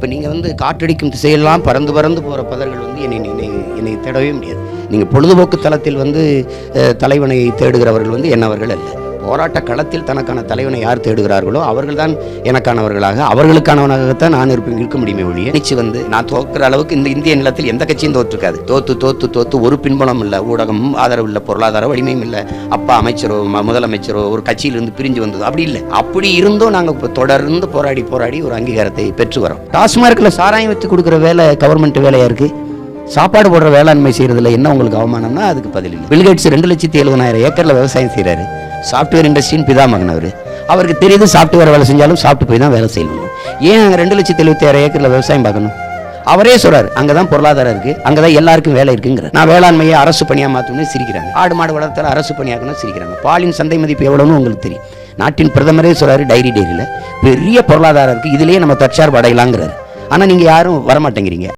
இப்போ நீங்கள் வந்து காற்றடிக்கும் திசையெல்லாம் பறந்து பறந்து போகிற பதர்கள் வந்து என்னை என்னை என்னை தேடவே முடியாது. நீங்கள் பொழுதுபோக்கு தளத்தில் வந்து தலைவனை தேடுகிறவர்கள் வந்து என்னவர்கள் அல்ல. போராட்ட களத்தில் தனக்கான தலைவனை யார் தேடுகிறார்களோ அவர்கள்தான் எனக்கானவர்களாக அவர்களுக்கானவனாகத்தான் நான் இருப்பேன் இருக்க முடியுமே ஒழிய நிச்சு வந்து நான் தோக்குற அளவுக்கு இந்த இந்திய நிலத்தில் எந்த கட்சியும் தோற்றுக்காது. தோத்து தோத்து தோத்து ஒரு பின்புலம் இல்லை ஊடகமும் ஆதரவு இல்லை பொருளாதார வலிமையும் இல்லை. அப்பா அமைச்சரோ முதலமைச்சரோ ஒரு கட்சியிலிருந்து பிரிஞ்சு வந்தது அப்படி இல்லை. அப்படி இருந்தும் நாங்கள் தொடர்ந்து போராடி போராடி ஒரு அங்கீகாரத்தை பெற்று வரோம். டாஸ்மார்க்கில் சாராயம் வச்சு கொடுக்குற வேலை கவர்மெண்ட் வேலையா இருக்கு? சாப்பாடு போடுற வேளாண்மை செய்கிறதுல என்ன உங்களுக்கு அவமானம்னா அதுக்கு பதில் இல்லை. பில்கேட்ஸ் ரெண்டு லட்சத்தி எழுபதாயிரம் ஏக்கரில் விவசாயம் செய்கிறாரு சாஃப்ட்வேர் இண்டஸ்ட்ரியின் பிதாமகன் அவர். அவருக்கு தெரியுது சாஃப்ட்வேர் வேலை செஞ்சாலும் சாப்பிட்டு போய் தான் வேலை செய்யணும். ஏன் அங்கே ரெண்டு லட்சத்தி எழுபத்தி ஏக்கரில் விவசாயம் பார்க்கணும்? அவரே சொல்றாரு அங்கதான் பொருளாதாரம் இருக்கு அங்கதான் எல்லாருக்கும் வேலை இருக்குங்கிற நான் வேளாண்மையை அரசு பணியாக மாற்றணும்னு சிரிக்கிறாங்க. ஆடு மாடு வளர்த்தால அரசு பணியாக்கணும் சிரிக்கிறாங்க. பாலின் சந்தை மதிப்பு எவ்வளோன்னு உங்களுக்கு தெரியும். நாட்டின் பிரதமரே சொல்றாரு டைரி டெய்ரியில் பெரிய பொருளாதாரம் இருக்கு இதுலேயே நம்ம தற்சார்பு அடையலாங்கிறாரு. ஆனால் நீங்கள் யாரும் வரமாட்டேங்கிறீங்க.